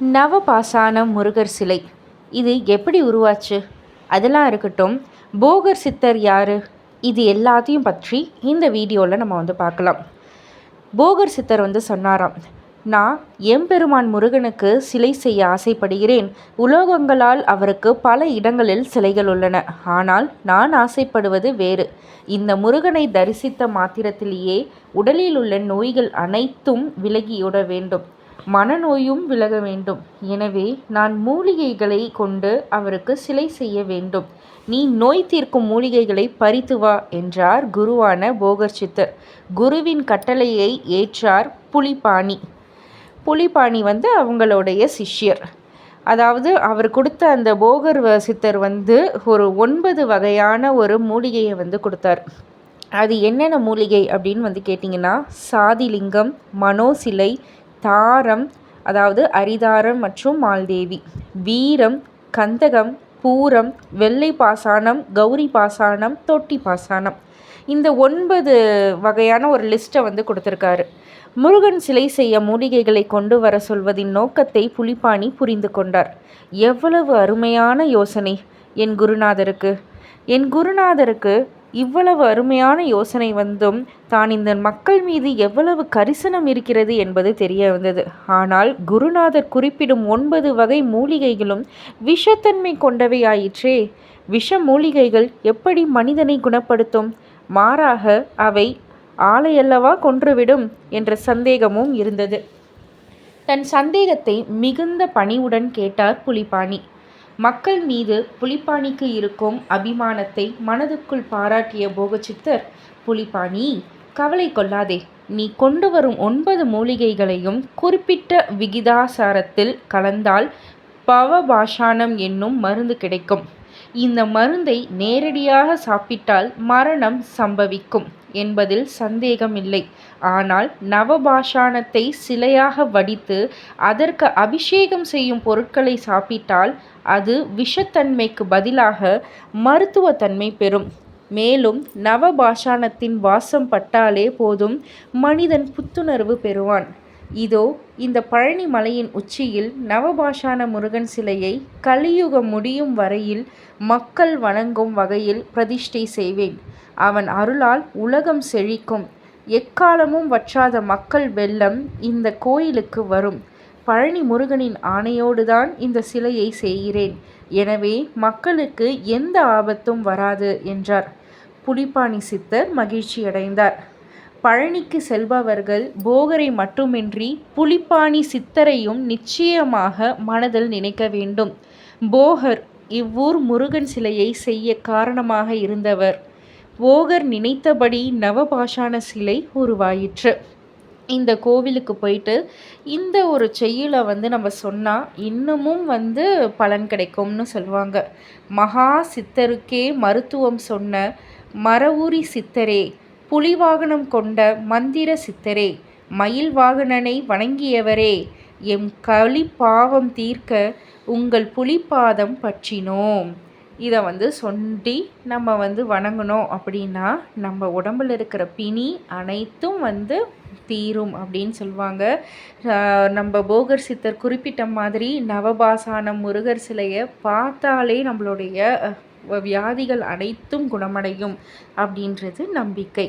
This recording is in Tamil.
நவபாசான முருகர் சிலை. இது எப்படி உருவாச்சு? அதெல்லாம் இருக்கட்டும். போகர் சித்தர் யார்? இது எல்லாத்தையும் பற்றி இந்த வீடியோவில் நம்ம வந்து பார்க்கலாம். போகர் சித்தர் வந்து சொன்னாராம் நான் எம்பெருமான் முருகனுக்கு சிலை செய்ய ஆசைப்படுகிறேன். உலோகங்களால் அவருக்கு பல இடங்களில் சிலைகள் உள்ளன. ஆனால் நான் ஆசைப்படுவது வேறு. இந்த முருகனை தரிசித்த மாத்திரத்திலேயே உடலில் உள்ள நோய்கள் அனைத்தும் விலகியோட வேண்டும். மனநோயும் விலக வேண்டும். எனவே நான் மூலிகைகளை கொண்டு அவருக்கு சிலை செய்ய வேண்டும். நீ நோய் தீர்க்கும் மூலிகைகளை பறித்து வா என்றார் குருவான போகர் சித்தர் குருவின் கட்டளையை ஏற்றார் புலிபாணி. புலிபாணி வந்து அவங்களுடைய சிஷ்யர். அதாவது அவர் கொடுத்த அந்த போகர் சித்தர் வந்து ஒரு ஒன்பது வகையான ஒரு மூலிகையை வந்து கொடுத்தார். அது என்னென்ன மூலிகை அப்படின்னு வந்து கேட்டிங்கன்னா சாதிலிங்கம் மனோசிலை தாரம் அதாவது அரிதாரம் மற்றும் மால்தேவி. வீரம் கந்தகம் பூரம் வெள்ளை பாசானம் கௌரி பாசானம் தொட்டி பாசானம் இந்த ஒன்பது வகையான ஒரு லிஸ்ட்டை வந்து கொடுத்துருக்காரு. முருகன் சிலை செய்ய மூலிகைகளை கொண்டு வர சொல்வதின் நோக்கத்தை புலிப்பாணி புரிந்து கொண்டார். எவ்வளவு அருமையான யோசனை என் குருநாதருக்கு. என் குருநாதருக்கு இவ்வளவு அருமையான யோசனை வந்தும் தான் இந்த மக்கள் மீது எவ்வளவு கரிசனம் இருக்கிறது என்பது தெரிய வந்தது. ஆனால் குருநாதர் குறிப்பிடும் ஒன்பது வகை மூலிகைகளும் விஷத்தன்மை கொண்டவையாயிற்றே. விஷ மூலிகைகள் எப்படி மனிதனை குணப்படுத்தும்? மாறாக அவை ஆலையல்லவா கொன்றுவிடும் என்ற சந்தேகமும் இருந்தது. தன் சந்தேகத்தை மிகுந்த பணிவுடன் கேட்டார் புலிபாணி. மக்கள் மீது புலிப்பாணிக்கு இருக்கும் அபிமானத்தை மனதுக்குள் பாராட்டிய போகச்சித்தர் புலிப்பாணி கவலை கொள்ளாதே. நீ கொண்டு வரும் ஒன்பது மூலிகைகளையும் குறிப்பிட்ட விகிதாசாரத்தில் கலந்தால் பவபாஷானம் என்னும் மருந்து கிடைக்கும். இந்த மருந்தை நேரடியாக சாப்பிட்டால் மரணம் சம்பவிக்கும் என்பதில் சந்தேகமில்லை. ஆனால் நவபாஷாணத்தை சிலையாக வடித்து அதற்கு அபிஷேகம் செய்யும் பொருட்களை சாப்பிட்டால் அது விஷத்தன்மைக்கு பதிலாக மருத்துவத்தன்மை பெறும். மேலும் நவபாஷாணத்தின் வாசம் பட்டாலே போதும் மனிதன் புத்துணர்வு பெறுவான். இதோ இந்த பழனி மலையின் உச்சியில் நவபாஷான முருகன் சிலையை கலியுகம் முடியும் வரையில் மக்கள் வணங்கும் வகையில் பிரதிஷ்டை செய்வேன். அவன் அருளால் உலகம் செழிக்கும். எக்காலமும் வற்றாத மக்கள் வெள்ளம் இந்த கோயிலுக்கு வரும். பழனி முருகனின் ஆணையோடுதான் இந்த சிலையை செய்கிறேன். எனவே மக்களுக்கு எந்த ஆபத்தும் வராது என்றார். புலிப்பாணி சித்தர் மகிழ்ச்சியடைந்தார். பழனிக்கு செல்பவர்கள் போகரை மட்டுமின்றி புலிப்பாணி சித்தரையும் நிச்சயமாக மனதில் நினைக்க வேண்டும். போகர் இவ்வூர் முருகன் சிலையை செய்ய காரணமாக இருந்தவர். போகர் நினைத்தபடி நவபாஷான சிலை உருவாயிற்று. இந்த கோவிலுக்கு போயிட்டு இந்த ஒரு செய்யுளை வந்து நம்ம சொன்னால் இன்னமும் வந்து பலன் கிடைக்கும்னு சொல்லுவாங்க. மகா சித்தருக்கே மருத்துவம் சொன்ன மரவூரி சித்தரே புலிவாகனம் கொண்ட மந்திர சித்தரே மயில் வாகனனை வணங்கியவரே எம் களி பாவம் தீர்க்க உங்கள் புலிப்பாதம் பற்றினோம். இதை வந்து சொல்லி நம்ம வந்து வணங்கினோம் அப்படின்னா நம்ம உடம்பில் இருக்கிற பிணி அனைத்தும் வந்து தீரும் அப்படின்னு சொல்லுவாங்க. நம்ம போகர் சித்தர் குறிப்பிட்ட மாதிரி நவபாசான முருகர் சிலையை பார்த்தாலே நம்மளுடைய வியாதிகள் அனைத்தும் குணமடையும் அப்படின்றது நம்பிக்கை.